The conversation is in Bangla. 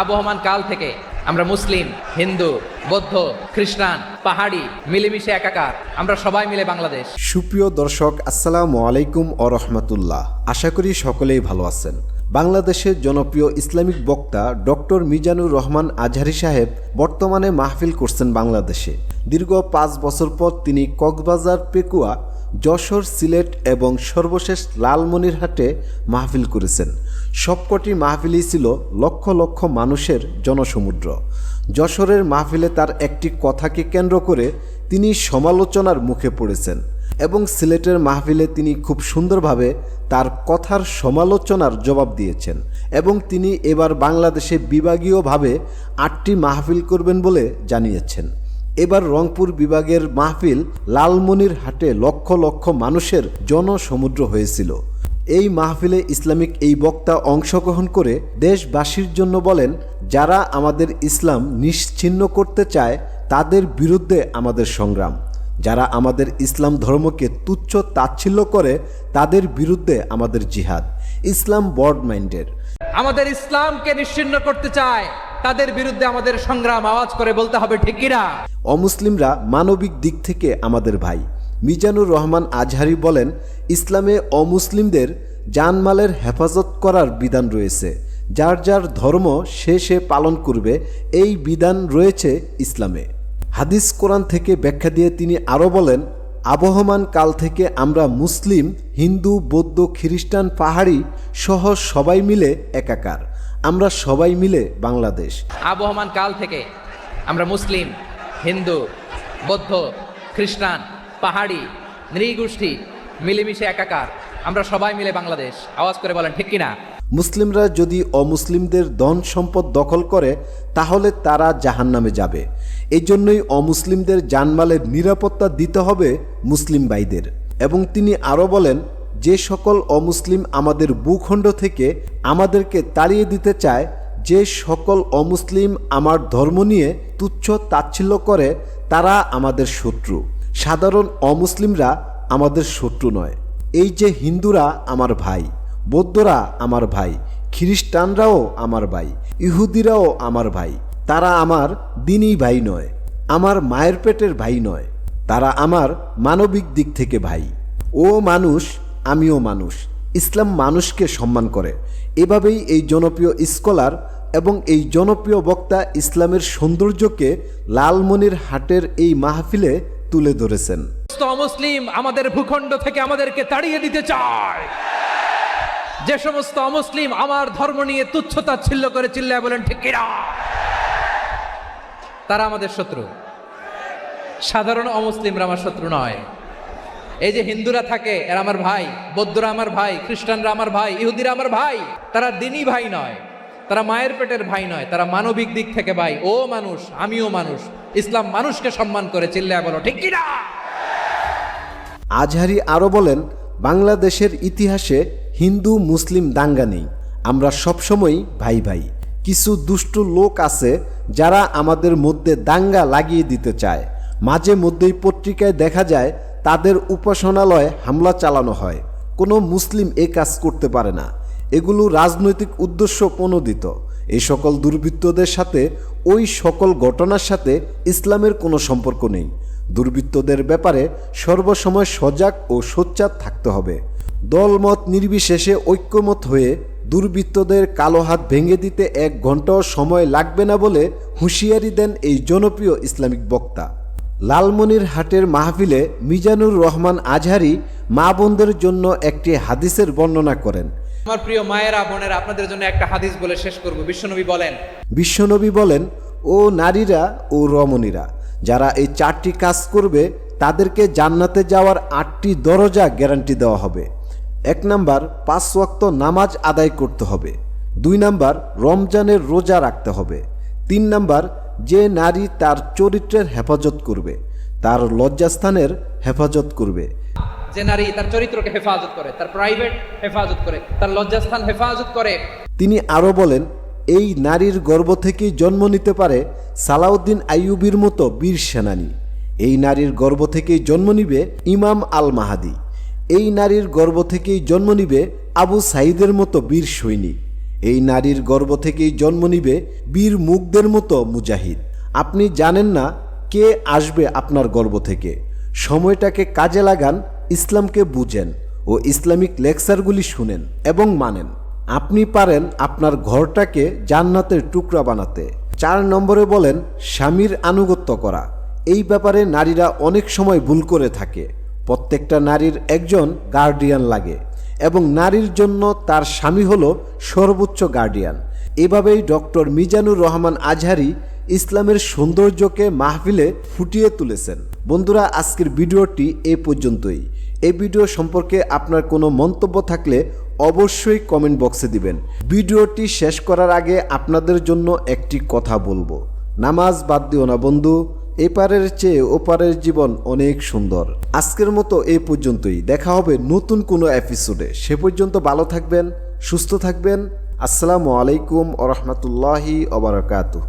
আবহমান কাল থেকে আমরা মুসলিম, হিন্দু, বৌদ্ধ, খ্রিস্টান, পাহাড়ি, মিলেমিশে একাকার। আমরা সবাই মিলে বাংলাদেশ। সুপ্রিয় দর্শক, আসসালামু আলাইকুম ও রহমতুল্লাহ। আশা করি সকলেই ভালো আছেন। বাংলাদেশের জনপ্রিয় ইসলামিক বক্তা ডক্টর মিজানুর রহমান আজহারি সাহেব বর্তমানে মাহফিল করছেন বাংলাদেশে। দীর্ঘ পাঁচ বছর পর তিনি কক্সবাজার, পেকুয়া যশোর সিলেট এবং সর্বশেষ লালমনিরহাটে মাহফিল করেছেন। সবকটি মাহফিলই ছিল লক্ষ লক্ষ মানুষের জনসমুদ্র। যশোরের মাহফিলে তার একটি কথাকে কেন্দ্র করে তিনি সমালোচনার মুখে পড়েছেন এবং সিলেটের মাহফিলে তিনি খুব সুন্দরভাবে তার কথার সমালোচনার জবাব দিয়েছেন এবং তিনি এবার বাংলাদেশে বিভাগীয়ভাবে আটটি মাহফিল করবেন বলে জানিয়েছেন। এবার রংপুর বিভাগের মাহফিল লালমনির হাটে লক্ষ লক্ষ মানুষের জনসমুদ্র হয়েছিল। এই মাহফিলে ইসলামিক এই বক্তা অংশগ্রহণ করে দেশবাসীর জন্য বলেন, যারা আমাদের ইসলাম নিশ্চিন্ন করতে চায়, তাদের বিরুদ্ধে আমাদের সংগ্রাম। যারা আমাদের ইসলাম ধর্মকে তুচ্ছ তাচ্ছিল্য করে, তাদের বিরুদ্ধে আমাদের জিহাদ। ইসলাম বর্ড মাইন্ডের আমাদের ইসলামকে নিশ্চিন্ন করতে চায় তাদের বিরুদ্ধে আমাদের সংগ্রাম আওয়াজ করে বলতে হবে, ঠিক কিনা? অমুসলিমরা মানবিক দিক থেকে আমাদের ভাই। মিজানুর রহমান আজহারি বলেন, ইসলামে অমুসলিমদের জানমালের হেফাজত করার বিধান রয়েছে। যার যার ধর্ম সে সে পালন করবে, এই বিধান রয়েছে ইসলামে। হাদিস কোরআন থেকে ব্যাখ্যা দিয়ে তিনি আরও বলেন, আবহমান কাল থেকে আমরা মুসলিম, হিন্দু, বৌদ্ধ, খ্রিস্টান পাহাড়ি সহ সবাই মিলে একাকার। আমরা সবাই মিলে বাংলাদেশ। আবহমান কাল থেকে আমরা মুসলিম হিন্দু বৌদ্ধ খ্রিস্টান পাহাড়ি নৃগোষ্ঠী মিলেমিশে একাকার। আমরা সবাই মিলে বাংলাদেশ। আওয়াজ করে বলেন ঠিক কিনা? মুসলিমরা যদি অমুসলিমদের ধন সম্পদ দখল করে তাহলে তারা জাহান্নামে যাবে। এই জন্যই অমুসলিমদের জানমালের নিরাপত্তা দিতে হবে মুসলিম ভাইদের। এবং তিনি আরও বলেন যে সকল অমুসলিম আমাদের ভূখণ্ড থেকে আমাদেরকে তাড়িয়ে দিতে চায়, যে সকল অমুসলিম আমার ধর্ম নিয়ে তুচ্ছ তাচ্ছিল্য করে, তারা আমাদের শত্রু। সাধারণ অমুসলিমরা আমাদের শত্রু নয়। এই যে হিন্দুরা আমার ভাই, বৌদ্ধরা আমার ভাই, খ্রিস্টানরাও আমার ভাই, ইহুদিরাও আমার ভাই, তারা আমার দিনই ভাই নয়, আমার মায়ের পেটের ভাই নয়, তারা আমার মানবিক দিক থেকে ভাই। ও মানুষ আমিও মানুষ। ইসলাম মানুষকে সম্মান করে। এভাবেই এই জনপ্রিয় স্কলার এবং এই জনপ্রিয় বক্তা ইসলামের সৌন্দর্যকে লালমনির হাটের এই মাহফিলে তুলে ধরেছেন। অমুসলিম আমাদের ভূখণ্ড থেকে আমাদেরকে তাড়িয়ে দিতে চায়। যে সমস্ত অমুসলিম আমার ধর্ম নিয়ে তুচ্ছতা ছিল্ল করে চিল্লায় বলেন, ঠিক তারা আমাদের শত্রু। সাধারণ অমুসলিমরা আমার শত্রু নয়। এই যে হিন্দুরা থাকে, এরা আমার ভাই, বৌদ্ধরা আমার ভাই, খ্রিস্টানরা আমার ভাই, ইহুদিরা আমার ভাই, তারা দিনই ভাই নয়, তারা মায়ের পেটের ভাই নয়, তারা মানবিক দিক থেকে ভাই। ও মানুষ, আমিও মানুষ, ইসলাম মানুষকে সম্মান করে, চিল্লায় বলো, ঠিক কিনা? আজহারি আরও বলেন, বাংলাদেশের ইতিহাসে হিন্দু, মুসলিম দাঙ্গা নেই, আমরা সবসময়ই ভাই ভাই। কিছু দুষ্ট লোক আছে যারা আমাদের মধ্যে দাঙ্গা লাগিয়ে দিতে চায়। মাঝে মধ্যেই পত্রিকায় দেখা যায় তাদের উপাসনালয়ে হামলা চালানো হয়। কোনো মুসলিম এ কাজ করতে পারে না। এগুলো রাজনৈতিক উদ্দেশ্য প্রণোদিত। এই সকল দুর্বৃত্তদের সাথে, ওই সকল ঘটনার সাথে ইসলামের কোনো সম্পর্ক নেই। দুর্বৃত্তদের ব্যাপারে সর্বসময় সজাগ ও সোচ্চার থাকতে হবে। দলমত নির্বিশেষে ঐক্যমত হয়ে দুর্বৃত্তদের কালো হাত ভেঙে দিতে এক ঘন্টাও সময় লাগবে না বলে হুঁশিয়ারি দেন এই জনপ্রিয় ইসলামিক বক্তা। লালমনির হাটের মাহফিলে মিজানুর রহমান আজহারি মা বোনদের জন্য একটি হাদিসের বর্ণনা করেন। আমার প্রিয় মায়েরা বোনেরা আপনাদের জন্য একটা হাদিস বলে শেষ করব। বিশ্বনবী বলেন বিশ্বনবী বলেন ও নারীরা ও রমণীরা যারা এই চারটি কাজ করবে তাদেরকে জান্নাতে যাওয়ার আটটি দরজা গ্যারান্টি দেওয়া হবে। এক নাম্বার পাঁচ ওয়াক্ত নামাজ আদায় করতে হবে। দুই নাম্বার রমজানের রোজা রাখতে হবে। তিন নাম্বার যে নারী তার চরিত্রের হেফাজত করবে তার লজ্জাস্থানের হেফাজত করবে। যে নারী তার চরিত্রকে হেফাজত করে তার প্রাইভেট হেফাজত করে তার লজ্জাস্থান হেফাজত করে। তিনি আরও বলেন এই নারীর গর্ভ থেকেই জন্ম নিতে পারে সালাউদ্দিন আইয়ুবির মতো বীর সেনানী। এই নারীর গর্ভ থেকেই জন্ম নিবে ইমাম আল মাহাদি। এই নারীর গর্ভ থেকেই জন্ম নিবে আবু সাইদের মতো বীর সৈনিক। এই নারীর গর্ভ থেকেই জন্ম নিবে বীর মুখদের মতো মুজাহিদ। আপনি জানেন না কে আসবে আপনার গর্ব থেকে। সময়টাকে কাজে লাগান, ইসলামকে বুঝেন ও ইসলামিক লেকচারগুলি শুনেন এবং মানেন। আপনি পারেন আপনার ঘরটাকে জান্নাতের টুকরা বানাতে। চার নম্বরে বলেন, স্বামীর আনুগত্য করা। এই ব্যাপারে নারীরা অনেক সময় ভুল করে থাকে। প্রত্যেকটা নারীর একজন গার্ডিয়ান লাগে। এবং নারীর জন্য তার স্বামী হলো সর্বোচ্চ গার্ডিয়ান এভাবেই ডক্টর মিজানুর রহমান আজহারি ইসলামের সৌন্দর্যকে মাহফিলে ফুটিয়ে তুলেছেন। বন্ধুরা, আজকের ভিডিওটি এ পর্যন্তই। এই ভিডিও সম্পর্কে আপনার কোনো মন্তব্য থাকলে অবশ্যই কমেন্ট বক্সে দিবেন। ভিডিওটি শেষ করার আগে আপনাদের জন্য একটি কথা বলব। নামাজ বাদ দিও না বন্ধু। এপারের চেয়ে ওপারের জীবন অনেক সুন্দর। আজকের মতো এ পর্যন্তই। দেখা হবে নতুন কোনো এপিসোডে সে পর্যন্ত ভালো থাকবেন, সুস্থ থাকবেন। আসসালামু আলাইকুম ওরহমতুল্লাহি ওবরাকাতুহ